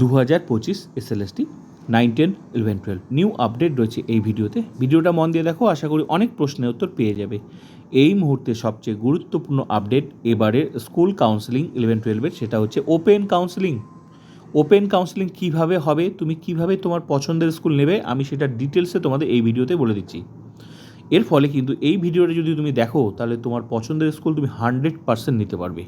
দু হাজার পঁচিশ SLST nine ten eleven twelve new update রয়েছে এই ভিডিওতে। ভিডিওটা মন দিয়ে দেখো, আশা করি অনেক প্রশ্নের উত্তর পেয়ে যাবে। এই মুহূর্তে সবচেয়ে গুরুত্বপূর্ণ আপডেট এবারের স্কুল কাউন্সিলিং ইলেভেন টুয়েলভের সেটা হচ্ছে ওপেন কাউন্সিলিং ওপেন কাউন্সিলিং কীভাবে হবে, তুমি কীভাবে তোমার পছন্দের স্কুল নেবে, আমি সেটা ডিটেলসে তোমাদের এই ভিডিওতে বলে দিচ্ছি। এর ফলে কিন্তু এই ভিডিওটা যদি তুমি দেখো, তাহলে তোমার পছন্দের স্কুল তুমি হান্ড্রেড পার্সেন্ট নিতে পারবে।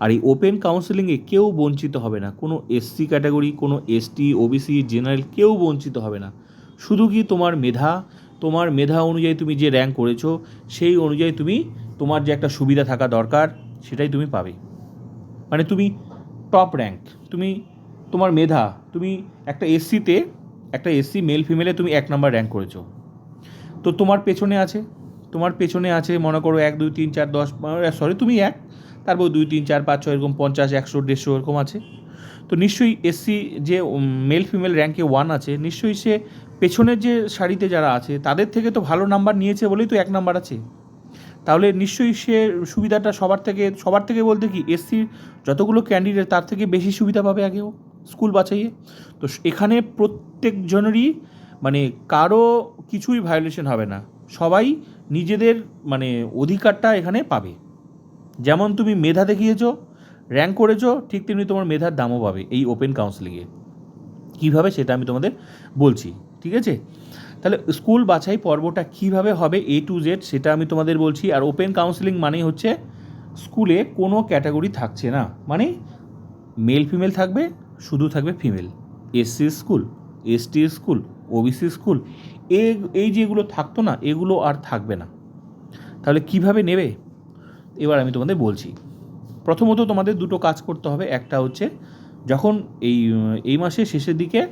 আর এই ওপেন কাউন্সেলিংয়ে কেউ বঞ্চিত হবে না। কোনো এসসি ক্যাটাগরি কোনো এসটি ওবিসি জেনারেল কেউ বঞ্চিত হবে না। শুধু কি তোমার মেধা? তোমার মেধা অনুযায়ী তুমি যে র্যাঙ্ক করেছ, সেই অনুযায়ী তুমি তোমার যে একটা সুবিধা থাকা দরকার, সেটাই তুমি পাবে। মানে তুমি টপ র্যাঙ্ক তুমি তোমার মেধা, তুমি একটা এসসিতে একটা এসসি মেল ফিমেলে তুমি এক নাম্বার র্যাঙ্ক করেছ। তো তোমার পেছনে আছে, তোমার পেছনে আছে মনে করো এক, দুই, তিন, চার, দশ সরি তুমি এক। তারপর দুই, তিন, চার, পাঁচ, ছয়, এরকম পঞ্চাশ, একশো, দেড়শো এরকম আছে। তো নিশ্চয়ই এসসি যে মেল ফিমেল র্যাঙ্কে ওয়ান আছে, নিশ্চয়ই সে পেছনের যে সারিতে যারা আছে, তাদের থেকে তো ভালো নাম্বার নিয়েছে বলেই তো এক নাম্বার আছে। তাহলে নিশ্চয়ই সে সুবিধাটা সবার থেকে সবার থেকে বলতে কি এসসির যতগুলো ক্যান্ডিডেট তার থেকে বেশি সুবিধা পাবে আগেও স্কুল বাছাইয়ে। তো এখানে প্রত্যেকজনেরই মানে কারও কিছুই ভায়োলেশন হবে না। সবাই নিজেদের মানে অধিকারটা এখানে পাবে। যেমন তুমি মেধা দেখিয়েছো র্যাঙ্ক করেছ, ঠিক তেমনি তোমার মেধার দামও পাবে এই ওপেন কাউন্সিলিংয়ে কীভাবে সেটা আমি তোমাদের বলছি, ঠিক আছে? তাহলে স্কুল বাছাই পর্বটা কীভাবে হবে এ টু জেড সেটা আমি তোমাদের বলছি। আর ওপেন কাউন্সিলিং মানেই হচ্ছে স্কুলে কোনো ক্যাটাগরি থাকছে না। মানে মেল ফিমেল থাকবে, শুধু থাকবে female SC school ST school OBC school এই এই যেগুলো থাকতো না, এগুলো আর থাকবে না। তাহলে কীভাবে নেবে? এবার আমি তোমাদের বলছি। প্রথমত তোমাদের দুটো কাজ করতে হবে। একটা হচ্ছে যখন এই এই মাসের শেষের দিকে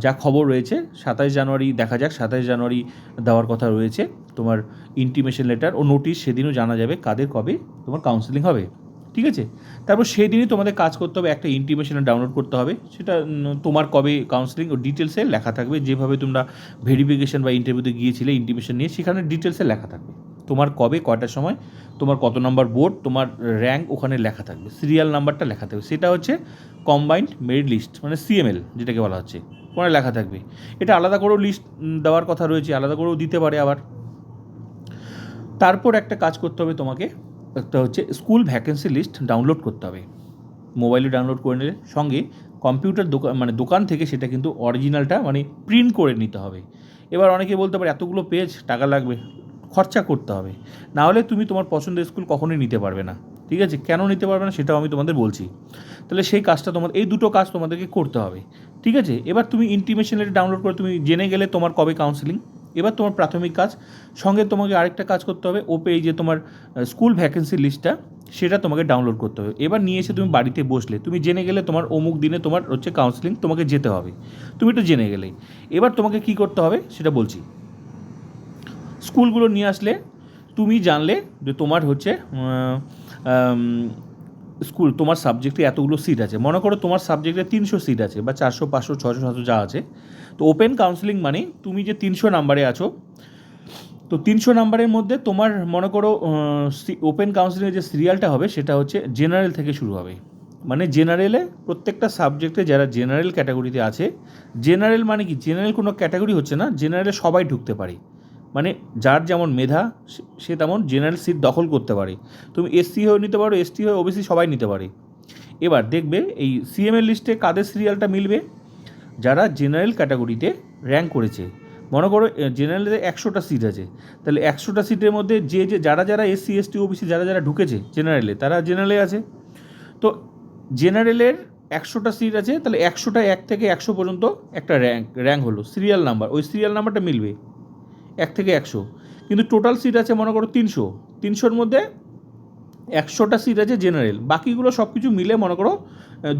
যা খবর রয়েছে, সাতাশ জানুয়ারি দেখা যাক, সাতাশ জানুয়ারি দেওয়ার কথা রয়েছে। তোমার ইন্টিমেশন লেটার ও নোটিশ সেদিনও জানা যাবে কাদের কবে তোমার কাউন্সিলিং হবে। ঠিক আছে? তারপর সেই দিনই তোমাদের কাজ করতে হবে, একটা ইন্টিমেশন ডাউনলোড করতে হবে। সেটা তোমার কবে কাউন্সিলিং ও ডিটেলসে লেখা থাকবে। যেভাবে তোমরা ভেরিফিকেশন বা ইন্টারভিউতে গিয়েছিলে ইন্টিমেশন নিয়ে, সেখানে ডিটেলসে লেখা থাকবে। তোমার কবে, কয়টার সময়, তোমার কত নম্বর বোর্ড তোমার র্যাঙ্ক ওখানে লেখা থাকবে সিরিয়াল নাম্বারটা লেখা থাকবে। সেটা হচ্ছে কম্বাইন্ড মেরিট লিস্ট মানে সিএমএল যেটাকে বলা হচ্ছে, ওখানে লেখা থাকবে। এটা আলাদা করেও লিস্ট দেওয়ার কথা রয়েছে, আলাদা করেও দিতে পারে আবার। তারপর একটা কাজ করতে হবে তোমাকে, একটা হচ্ছে স্কুল ভ্যাকেন্সি লিস্ট ডাউনলোড করতে হবে। মোবাইলে ডাউনলোড করে নিলে, সঙ্গে কম্পিউটার দোকান মানে দোকান থেকে সেটা কিন্তু অরিজিনালটা মানে প্রিন্ট করে নিতে হবে। এবার অনেকে বলতে পারে, এতগুলো পেজ টাকা লাগবে। খরচা করতে হবে। না হলে তুমি তোমার পছন্দের স্কুল কখনোই নিতে পারবে না। ঠিক আছে? কেন নিতে পারবে না সেটাও আমি তোমাদের বলছি। তাহলে সেই কাজটা তোমার, এই দুটো কাজ তোমাদেরকে করতে হবে। ঠিক আছে? এবার তুমি ইন্টিমেশন লেটার ডাউনলোড করে তুমি জেনে গেলে তোমার কবে কাউন্সিলিং এবার তোমার প্রাথমিক কাজ। সঙ্গে তোমাকে আরেকটা কাজ করতে হবে। ওপে এই যে তোমার স্কুল ভ্যাকেন্সি লিস্টটা সেটা তোমাকে ডাউনলোড করতে হবে। এবার নিয়ে এসে তুমি বাড়িতে বসলে, তুমি জেনে গেলে তোমার অমুক দিনে তোমার হচ্ছে কাউন্সিলিং তোমাকে যেতে হবে। তুমি তো জেনে গেলে এবার তোমাকে কি করতে হবে সেটা বলছি। স্কুলগুলো নিয়ে আসলে তুমি জানলে যে তোমার হচ্ছে স্কুল, তোমার সাবজেক্টে এতগুলো সিট আছে। মনে করো তোমার সাবজেক্টে তিনশো সিট আছে বা চারশো, পাঁচশো ছশো সাতশো যা আছে। তো ওপেন কাউন্সিলিং মানে তুমি যে তিনশো নাম্বারে আছো, তো তিনশো নাম্বারের মধ্যে তোমার মনে করো ওপেন কাউন্সিলিংয়ের যে সিরিয়ালটা হবে সেটা হচ্ছে জেনারেল থেকে শুরু হবে। মানে জেনারেলে প্রত্যেকটা সাবজেক্টে যারা জেনারেল ক্যাটাগরিতে আছে জেনারেল মানে কি? জেনারেল কোনো ক্যাটাগরি হচ্ছে না জেনারেলে সবাই ঢুকতে পারে। মানে যার যেমন মেধা, সে- তেমন জেনারেল সিট দখল করতে পারে। তুমি এসসি হয়েও নিতে পারো এসটি হয়ে ওবিসি সবাই নিতে পারে। এবার দেখবে এই সিএমএল লিস্টে কাদের সিরিয়ালটা মিলবে? যারা জেনারেল ক্যাটাগরিতে র্যাঙ্ক করেছে। মনে করো জেনারেলে একশোটা সিট আছে। তাহলে একশোটা সিটের মধ্যে যে যে, যারা যারা এসসি এসটি ওবিসি যারা যারা ঢুকেছে জেনারেলে তারা জেনারেলে আছে। তো জেনারেলের একশোটা সিট আছে, তাহলে একশোটা এক থেকে একশো পর্যন্ত একটা র্যাঙ্ক র্যাঙ্ক হলো। সিরিয়াল নাম্বার ওই সিরিয়াল নাম্বারটা মিলবে। এক থেকে একশো। কিন্তু টোটাল সিট আছে মনে করো তিনশো। তিনশোর মধ্যে একশোটা সিট আছে জেনারেল বাকিগুলো সব কিছু মিলে মনে করো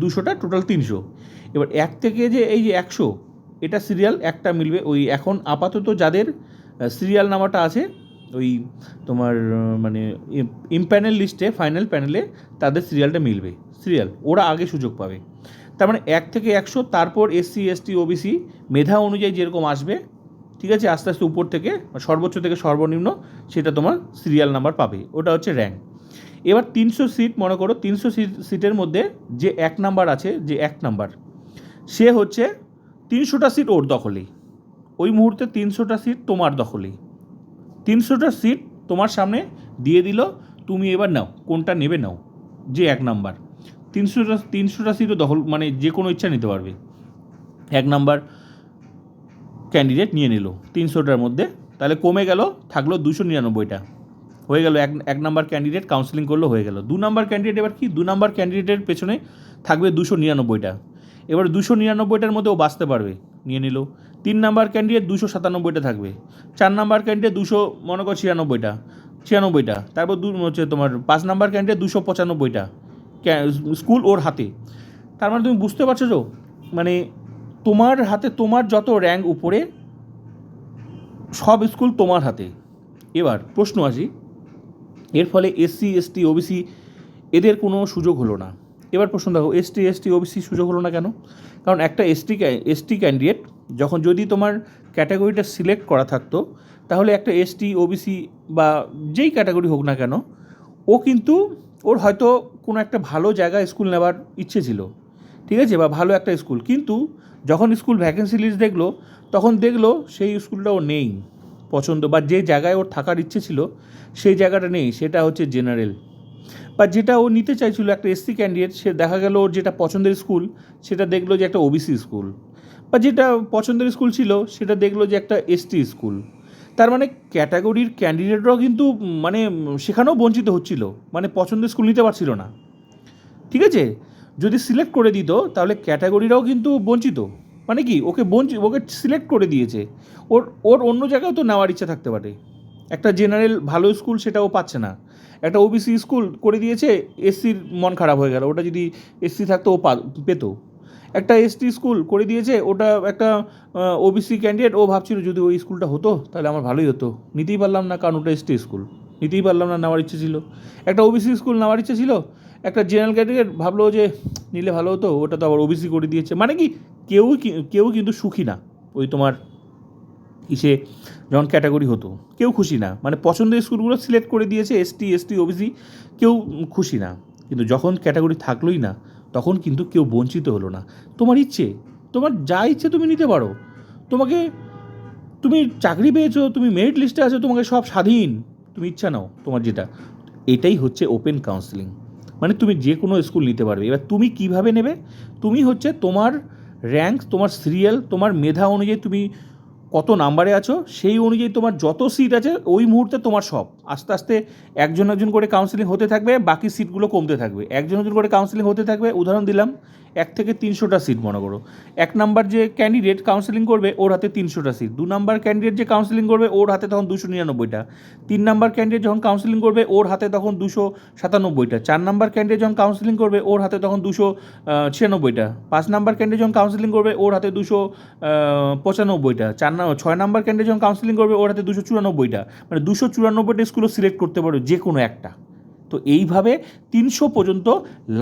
দুশোটা টোটাল তিনশো। এবার এক থেকে যে এই যে একশো, এটা সিরিয়াল একটা মিলবে ওই এখন আপাতত যাদের সিরিয়াল নাম্বারটা আছে, ওই তোমার মানে ইমপ্যানেল লিস্টে ফাইনাল প্যানেলে তাদের সিরিয়ালটা মিলবে। সিরিয়াল ওরা আগে সুযোগ পাবে। তার মানে এক থেকে একশো, তারপর এসসি এসটি ওবিসি মেধা অনুযায়ী যেরকম আসবে ঠিক আছে? আস্তে আস্তে উপর থেকে সর্বোচ্চ থেকে সর্বনিম্ন সেটা তোমার সিরিয়াল নাম্বার পাবে। ওটা হচ্ছে র্যাঙ্ক এবার তিনশো সিট মনে করো, তিনশো সিটের মধ্যে যে এক নাম্বার আছে, যে এক নাম্বার সে হচ্ছে তিনশোটা সিট ওর দখলেই ওই মুহূর্তে তিনশোটা সিট তোমার দখলেই তিনশোটা সিট তোমার সামনে দিয়ে দিল, তুমি এবার নাও, কোনটা নেবে নাও, যে এক নাম্বার তিনশোটা তিনশোটা সিটও দখল মানে যে কোনো ইচ্ছা নিতে পারবে। এক নাম্বার ক্যান্ডিডেট নিয়ে নিল। তিনশোটার মধ্যে। তাহলে কমে গেল, থাকল দুশো নিরানব্বইটা। হয়ে গেল এক এক নাম্বার ক্যান্ডিডেট কাউন্সিলিং করল, হয়ে গেল। দু নাম্বার ক্যান্ডিডেট এবার কি? দু নাম্বার ক্যান্ডিডেটের পেছনে থাকবে দুশো নিরানব্বইটা। এবার দুশো নিরানব্বইটার মধ্যে ও বাঁচতে পারবে, নিয়ে নিল। তিন নাম্বার ক্যান্ডিডেট দুশো সাতানব্বইটা থাকবে। চার নাম্বার ক্যান্ডিডেট দুশো, মনে করো ছিয়ানব্বইটা। ছিয়ানব্বইটা। তারপর দু, হচ্ছে তোমার পাঁচ নাম্বার ক্যান্ডিডেট দুশো পঁচানব্বইটা। স্কুল ওর হাতে। তার মানে তুমি বুঝতে পারছ তো? মানে তোমার হাতে তোমার যত র্যাঙ্ক উপরে, সব স্কুল তোমার হাতে। এবার প্রশ্ন আসি, এর ফলে এসসি এসটি ওবিসি এদের কোনো সুযোগ হলো না। এবার প্রশ্ন দেখো এসটি এসটি ওবিসি সুযোগ হলো না কেন? কারণ একটা এসটি এসটি ক্যান্ডিডেট যখন যদি তোমার ক্যাটাগরিটা সিলেক্ট করা থাকতো, তাহলে একটা এসটি ওবিসি বা যেই ক্যাটাগরি হোক না কেন, ও কিন্তু ওর হয়তো কোনো একটা ভালো জায়গা স্কুল নেওয়ার ইচ্ছে ছিল। ঠিক আছে? বা ভালো একটা স্কুল। কিন্তু যখন স্কুল ভ্যাকেন্সি লিস্ট দেখল, তখন দেখল সেই স্কুলটা ও নেই পছন্দ, বা যে জায়গায় ওর থাকার ইচ্ছে ছিল, সেই জায়গাটা নেই, সেটা হচ্ছে জেনারেল বা যেটা ও নিতে চাইছিল, একটা এসসি ক্যান্ডিডেট সে দেখা গেল ওর যেটা পছন্দের স্কুল, সেটা দেখল যে একটা ওবিসি স্কুল। বা যেটা পছন্দের স্কুল ছিল, সেটা দেখল যে একটা এসটি স্কুল। তার মানে ক্যাটাগরির ক্যান্ডিডেটরাও কিন্তু মানে সেখানেও বঞ্চিত হচ্ছিল। মানে পছন্দের স্কুল নিতে পারছিল না। ঠিক আছে? যদি সিলেক্ট করে দিত, তাহলে ক্যাটাগরিরাও কিন্তু বঞ্চিত। মানে কি? ওকে বঞ্চিত ওকে সিলেক্ট করে দিয়েছে। ওর ওর অন্য জায়গায় তো নেওয়ার ইচ্ছা থাকতে পারে। একটা জেনারেল ভালো স্কুল সেটাও পাচ্ছে না। একটা ওবিসি স্কুল করে দিয়েছে এসসির মন খারাপ হয়ে গেল। ওটা যদি এসসি থাকতো, ও পেতো। একটা এসটি স্কুল করে দিয়েছে, ওটা একটা ওবিসি ক্যান্ডিডেট ও ভাবছিল যদি ওই স্কুলটা হতো, তাহলে আমার ভালোই হতো। নিতেই পারলাম না, কারণ ওটা এসটি স্কুল নিতেই পারলাম না, নেওয়ার ইচ্ছে ছিল। একটা ওবিসি স্কুল নেওয়ার ইচ্ছে ছিল একটা জেনারেল ক্যান্ডিডেট ভাবলো যে, নিলে ভালো হতো, ওটা তো আবার ওবিসি করে দিয়েছে। মানে কি, কেউ কেউ কিন্তু সুখী না ওই তোমার ইসে যখন ক্যাটাগরি হতো। কেউ খুশি না। মানে পছন্দের স্কুলগুলো সিলেক্ট করে দিয়েছে এসটি এসটি ওবিসি কেউ খুশি না। কিন্তু যখন ক্যাটাগরি থাকলোই না, তখন কিন্তু কেউ বঞ্চিত হলো না। তোমার ইচ্ছে, তোমার যা ইচ্ছে তুমি নিতে পারো। তোমাকে, তুমি চাকরি পেয়েছ, তুমি মেরিট লিস্টে আছো, তোমাকে সব স্বাধীন। তুমি ইচ্ছা নাও তোমার যেটা। এটাই হচ্ছে ওপেন কাউন্সিলিং মানে তুমি যে কোনো স্কুল নিতে পারবে। এবার তুমি কীভাবে নেবে? তুমি হচ্ছে তোমার র্যাঙ্ক তোমার সিরিয়াল তোমার মেধা অনুযায়ী তুমি কত নাম্বারে আছো, সেই অনুযায়ী তোমার যত সিট আছে, ওই মুহূর্তে তোমার সব। আস্তে আস্তে একজন একজন করে কাউন্সিলিং হতে থাকবে, বাকি সিটগুলো কমতে থাকবে। একজন একজন করে কাউন্সিলিং হতে থাকবে, উদাহরণ দিলাম, এক থেকে তিনশোটা সিট মনে করো। এক নাম্বার যে ক্যান্ডিডেট কাউন্সিলিং করবে, ওর হাতে তিনশোটা সিট দু নাম্বার ক্যান্ডিডেট যে কাউন্সিলিং করবে, ওর হাতে তখন দুশো নিরানব্বইটা। তিন নাম্বার ক্যান্ডিডেট যখন কাউন্সিলিং করবে, ওর হাতে তখন দুশো সাতানব্বইটা। চার নাম্বার ক্যান্ডিডেট যখন কাউন্সিলিং করবে, ওর হাতে তখন দুশো ছিয়ানব্বইটা। পাঁচ নাম্বার ক্যান্ডিডেট যখন কাউন্সিলিং করবে, ওর হাতে দুশো পঁচানব্বইটা। চার ছয় নাম্বার ক্যান্ডিডেট যখন কাউন্সিলিং করবে, ওর হাতে দুশো চুরানব্বইটা। মানে দুশো চুরানব্বইটা স্কুলও সিলেক্ট করতে পারো, যে কোনো একটা। তো এইভাবে তিনশো পর্যন্ত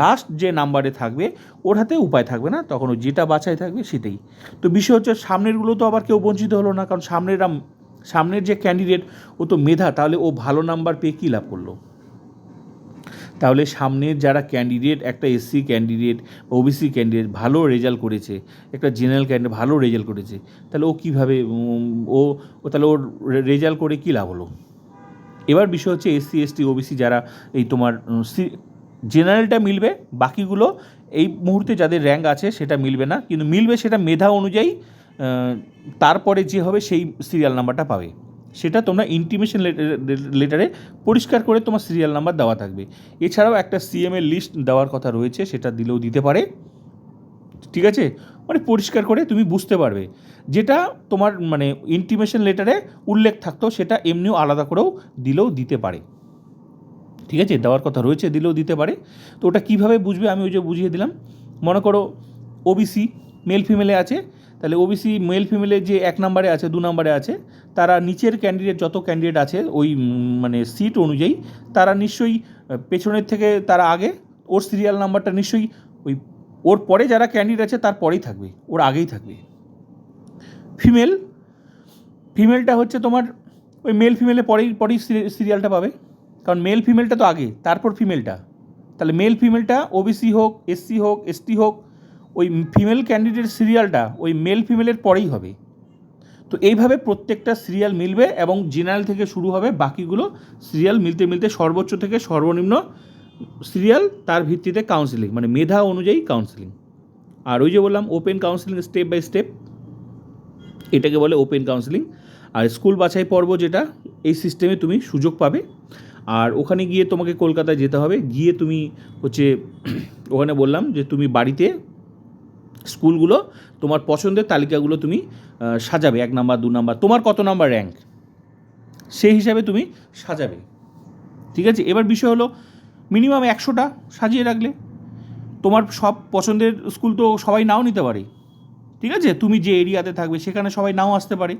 লাস্ট যে নাম্বারে থাকবে, ওর হাতে উপায় থাকবে না, তখন ও যেটা বাছাই থাকবে সেটাই। তো বিষয় হচ্ছে, সামনেরগুলো তো আবার কেউ বঞ্চিত হলো না, কারণ সামনের সামনের যে ক্যান্ডিডেট ও তো মেধা, তাহলে ও ভালো নাম্বার পেয়ে কী লাভ করল? তাহলে সামনের যারা ক্যান্ডিডেট একটা এসসি ক্যান্ডিডেট ওবিসি ক্যান্ডিডেট ভালো রেজাল্ট করেছে, একটা জেনারেল ক্যান্ডিডেট ভালো রেজাল্ট করেছে, তাহলে ও কীভাবে ও তাহলে ওর রেজাল্ট করে কী লাভ হলো? এবার বিষয় হচ্ছে এসসি এসটি ওবিসি যারা এই তোমার জেনারেলটা মিলবে, বাকিগুলো এই মুহূর্তে যাদের র্যাঙ্ক আছে সেটা মিলবে না, কিন্তু মিলবে সেটা মেধা অনুযায়ী তারপরে যে হবে সেই সিরিয়াল নাম্বারটা পাবে। সেটা তোমরা ইন্টিমেশন লেটারে পরিষ্কার করে তোমার সিরিয়াল নাম্বার দেওয়া থাকবে। এছাড়াও একটা সিএম এর লিস্ট দেওয়ার কথা রয়েছে, সেটা দিলেও দিতে পারে। ঠিক আছে? মানে পরিষ্কার করে তুমি বুঝতে পারবে। যেটা তোমার মানে ইন্টিমেশন লেটারে উল্লেখ থাকতো, সেটা এমনিও আলাদা করেও দিলেও দিতে পারে। ঠিক আছে? দেওয়ার কথা রয়েছে, দিলেও দিতে পারে। তো ওটা কীভাবে বুঝবে? আমি ওই যে বুঝিয়ে দিলাম। মনে করো ওবিসি মেল ফিমেলে আছে। তাহলে ওবিসি মেল ফিমেলে যে এক নম্বরে আছে, দু নম্বরে আছে, তারা নিচের ক্যান্ডিডেট যত ক্যান্ডিডেট আছে, ওই মানে সিট অনুযায়ী, তারা নিশ্চয়ই পেছনের থেকে তারা আগে, ওর সিরিয়াল নাম্বারটা নিশ্চয়ই ওই ওর পরে যারা ক্যান্ডিডেট আছে, তার পরেই থাকবে, ওর আগেই থাকবে। ফিমেল ফিমেলটা হচ্ছে তোমার, ওই মেল ফিমেলে পরেই পরেই সিরিয়ালটা পাবে। কারণ মেল ফিমেলটা তো আগে, তারপর ফিমেলটা তাহলে মেল ফিমেলটা ওবিসি হোক এসসি হোক এসটি হোক, ওই ফিমেল ক্যান্ডিডেট সিরিয়ালটা ওই মেল ফিমেলের পরেই হবে। তো এইভাবে প্রত্যেকটা সিরিয়াল মিলবে এবং জেনারেল থেকে শুরু হবে, বাকিগুলো সিরিয়াল মিলতে মিলতে সর্বোচ্চ থেকে সর্বনিম্ন সিরিয়াল, তার ভিত্তিতে কাউন্সিলিং মানে মেধা অনুযায়ী কাউন্সিলিং আর ওই যে বললাম open counselling step by step এটাকে বলে ওপেন কাউন্সিলিং আর স্কুল বাছাই পর্ব যেটা, এই সিস্টেমে তুমি সুযোগ পাবে। আর ওখানে গিয়ে তোমাকে কলকাতায় যেতে হবে। গিয়ে তুমি হচ্ছে, ওখানে বললাম যে তুমি বাড়িতে স্কুলগুলো, তোমার পছন্দের তালিকাগুলো তুমি সাজাবে। এক নাম্বার, দু নাম্বার, তোমার কত নাম্বার র্যাঙ্ক সেই হিসাবে তুমি সাজাবে। ঠিক আছে? এবার বিষয় হলো মিনিমাম একশোটা সাজিয়ে রাখলে। তোমার সব পছন্দের স্কুল তো সবাই নাও নিতে পারে। ঠিক আছে? তুমি যে এরিয়াতে থাকবে, সেখানে সবাই নাও আসতে পারে।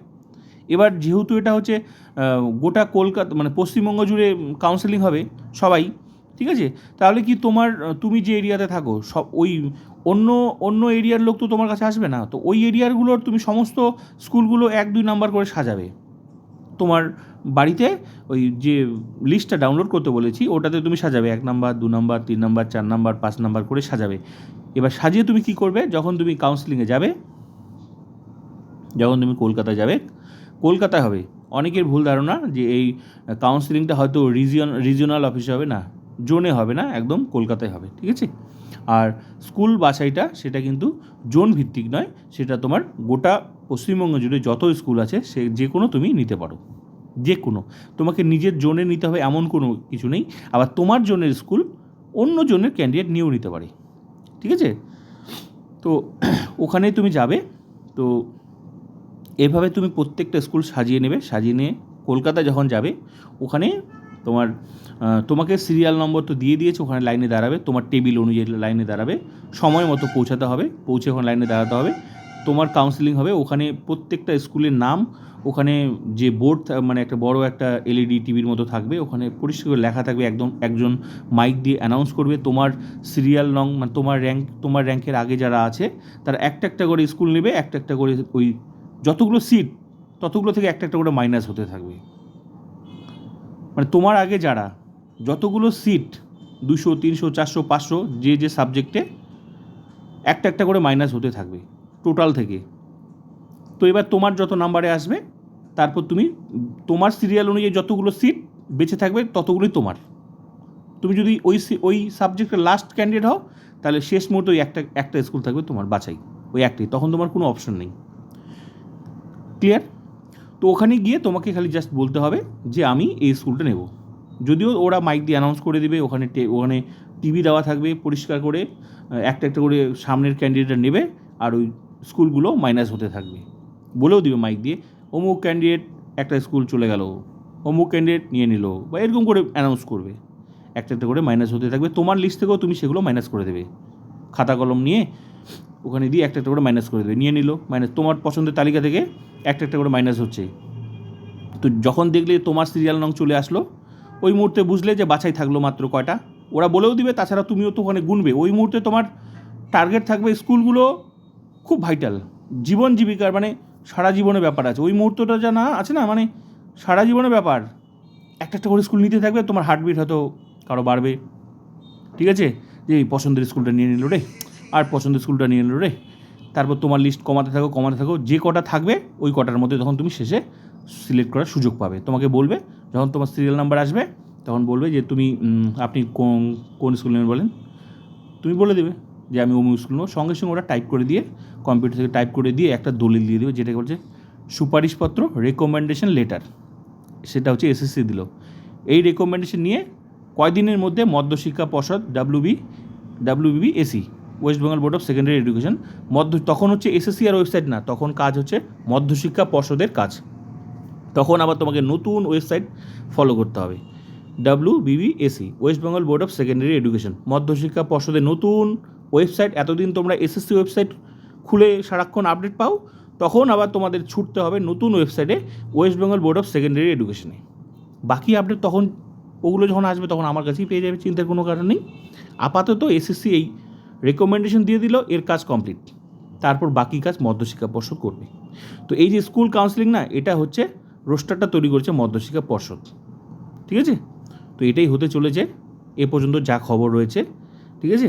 এবার যেহেতু এটা হচ্ছে গোটা কলকাতা মানে পশ্চিমবঙ্গ জুড়ে কাউন্সেলিং হবে সবাই, ঠিক আছে? তাহলে কি তোমার, তুমি যে এরিয়াতে থাকো, সব ওই অন্য অন্য এরিয়ার লোক তো তোমার কাছে আসবে না? তো ওই এরিয়ারগুলোর তুমি সমস্ত স্কুলগুলো এক দুই নাম্বার করে সাজাবে। তোমার বাড়িতে ওই যে লিস্টটা ডাউনলোড করতে বলেছি, ওটাতে তুমি সাজাবে, এক নাম্বার দু নাম্বার তিন নাম্বার চার নাম্বার পাঁচ নাম্বার করে সাজাবে। এবার সাজিয়ে তুমি কি করবে? যখন তুমি কাউন্সিলিংয়ে যাবে, যখন তুমি কলকাতায় যাবে, কলকাতায় হবে। অনেকের ভুল ধারণা যে এই কাউন্সিলিংটা হয়তো রিজিয়ন রিজিওনাল অফিসে হবে না জোনে হবে না, একদম কলকাতায় হবে, ঠিক আছে? আর স্কুল বাছাইটা সেটা কিন্তু জোন ভিত্তিক নয়, সেটা তোমার গোটা পশ্চিমবঙ্গ জুড়ে যত স্কুল আছে সে যে কোনো তুমি নিতে পারো, যে কোনো। তোমাকে নিজের জোনে নিতে হবে এমন কোনো কিছু নেই, আবার তোমার জোনের স্কুল অন্য জোনের ক্যান্ডিডেট নিয়েও নিতে পারে, ঠিক আছে? তো ওখানে তুমি যাবে, তো এভাবে তুমি প্রত্যেকটা স্কুল সাজিয়ে নেবে, সাজিয়ে নিয়ে কলকাতা যখন যাবে, ওখানে তোমার তোমাকে সিরিয়াল নম্বর তো দিয়ে দিয়েছে, ওখানে লাইনে দাঁড়াবে। তোমার টেবিল অনুযায়ী লাইনে দাঁড়াবে। সময় মতো পৌঁছাতে হবে, পৌঁছে ওখানে লাইনে দাঁড়াতে হবে। তোমার কাউন্সিলিং হবে, ওখানে প্রত্যেকটা স্কুলের নাম, ওখানে যে বোর্ড মানে একটা বড় একটা এলইডি টিভির মতো থাকবে, ওখানে পরিষ্কার করে লেখা থাকবে, একদম একজন মাইক দিয়ে অ্যানাউন্স করবে। তোমার সিরিয়াল নং মানে তোমার র্যাঙ্ক তোমার র্যাঙ্কের আগে যারা আছে, তারা একটা একটা করে স্কুল নেবে, একটা একটা করে ওই যতগুলো সিট ততগুলো থেকে একটা একটা করে মাইনাস হতে থাকবে। মানে তোমার আগে যারা, যতগুলো সিট দুশো, তিনশো, চারশো, পাঁচশো, যে যে সাবজেক্টে একটা একটা করে মাইনাস হতে থাকবে টোটাল থেকে। তো এবার তোমার যত নাম্বারে আসবে, তারপর তুমি, তোমার সিরিয়াল অনুযায়ী যতগুলো সিট বেঁচে থাকবে, ততগুলোই তোমার। তুমি যদি ওই ওই সাবজেক্টের লাস্ট ক্যান্ডিডেট হও, তাহলে শেষ মুহূর্তে ওই একটা একটা স্কুল থাকবে তোমার, বাছাই। ওই একটাই, তখন তোমার কোনো অপশন নেই। ক্লিয়ার তো ওখানে গিয়ে তোমাকে খালি জাস্ট বলতে হবে যে আমি এই স্কুলটা নেব। যদিও ওরা মাইক দিয়ে অ্যানাউন্স করে দেবে, ওখানে ওখানে টিভি দেওয়া থাকবে পরিষ্কার করে একটা একটা করে সামনের ক্যান্ডিডেট নেবে আর ওই স্কুলগুলো মাইনাস হতে থাকবে। বলেও দিবে মাইক দিয়ে, অমুক ক্যান্ডিডেট একটা স্কুল চলে গেল, অমুক ক্যান্ডিডেট নিয়ে নিল, বা এরকম করে অ্যানাউন্স করবে। একটা একটা করে মাইনাস হতে থাকবে, তোমার লিস্ট থেকেও তুমি সেগুলো মাইনাস করে দেবে। খাতা কলম নিয়ে ওখানে দিয়ে একটা একটা করে মাইনাস করে দেবে, নিয়ে নিল। মাইনাস তোমার পছন্দের তালিকা থেকে একটা একটা করে মাইনাস হচ্ছে। তো যখন দেখলে তোমার সিরিয়াল নং চলে আসলো, ওই মুহূর্তে বুঝলে যে বাছাই থাকল মাত্র কয়টা। ওরা বলেও দিবে, তাছাড়া তুমিও তো ওখানে গুনবে। ওই মুহূর্তে তোমার টার্গেট থাকবে স্কুলগুলো খুব ভাইটাল জীবন জীবিকার মানে সারা জীবনের ব্যাপার আছে। ওই মুহূর্তটা যা না, আছে না? মানে সারা জীবনের ব্যাপার। একটা একটা করে স্কুল নিতে থাকবে, তোমার হার্টবিট হয়তো কারও বাড়বে। ঠিক আছে? যে পছন্দের স্কুলটা নিয়ে নিল রে। আর পছন্দের স্কুলটা নিয়ে নিল রে। তারপর তোমার লিস্ট কমাতে থাকো কমাতে থাকো, যে কটা থাকবে, ওই কটার মধ্যে তখন তুমি শেষে সিলেক্ট করার সুযোগ পাবে। তোমাকে বলবে, যখন তোমার সিরিয়াল নাম্বার আসবে, তখন বলবে যে তুমি আপনি কোন কোন স্কুল নেবেন বলেন? তুমি বলে দেবে যে আমি অমুক স্কুল নেব। সঙ্গে সঙ্গে ওরা টাইপ করে দিয়ে কম্পিউটার থেকে টাইপ করে দিয়ে একটা দলিল দিয়ে দেবে, যেটাকে বলছে সুপারিশপত্র রেকমেন্ডেশন লেটার সেটা হচ্ছে এসএসসি দিল। এই রেকমেন্ডেশন নিয়ে কয়দিনের মধ্যে মধ্যশিক্ষা পর্ষদ WB WB SE West Bengal board of secondary education মধ্য তখন হচ্ছে এসএসসি আর ওয়েবসাইট না, তখন কাজ হচ্ছে মধ্যশিক্ষা পর্ষদের কাজ। তখন আবার তোমাকে নতুন ওয়েবসাইট ফলো করতে হবে। W BBSE West Bengal board of secondary education মধ্যশিক্ষা পর্ষদের নতুন ওয়েবসাইট এতদিন তোমরা এসএসসি ওয়েবসাইট খুলে সারাক্ষণ আপডেট পাও, তখন আবার তোমাদের ছুটতে হবে নতুন ওয়েবসাইটে West Bengal board of secondary এডুকেশনে বাকি আপডেট তখন, ওগুলো যখন আসবে তখন আমার কাছেই পেয়ে যাবে, চিন্তার কোনো কারণ নেই। আপাতত এসএসসি এই রেকমেন্ডেশন দিয়ে দিল, এর কাজ কমপ্লিট তারপর বাকি কাজ মধ্যশিক্ষা পর্ষদ করবে। তো এই যে স্কুল কাউন্সিলিং না, এটা হচ্ছে রোস্টারটা তৈরি করেছে মধ্যশিক্ষা পর্ষদ। ঠিক আছে? তো এটাই হতে চলেছে। এ পর্যন্ত যা খবর রয়েছে। ঠিক আছে?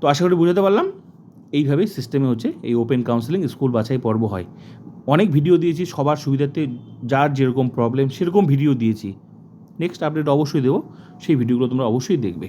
তো আশা করি বুঝাতে পারলাম। এইভাবেই সিস্টেমে হচ্ছে এই ওপেন কাউন্সেলিং স্কুল বাছাই পর্ব হয়। অনেক ভিডিও দিয়েছি, সবার সুবিধার্থে যার যেরকম প্রবলেম সেরকম ভিডিও দিয়েছি। নেক্সট আপডেট অবশ্যই দেবো। সেই ভিডিওগুলো তোমরা অবশ্যই দেখবে।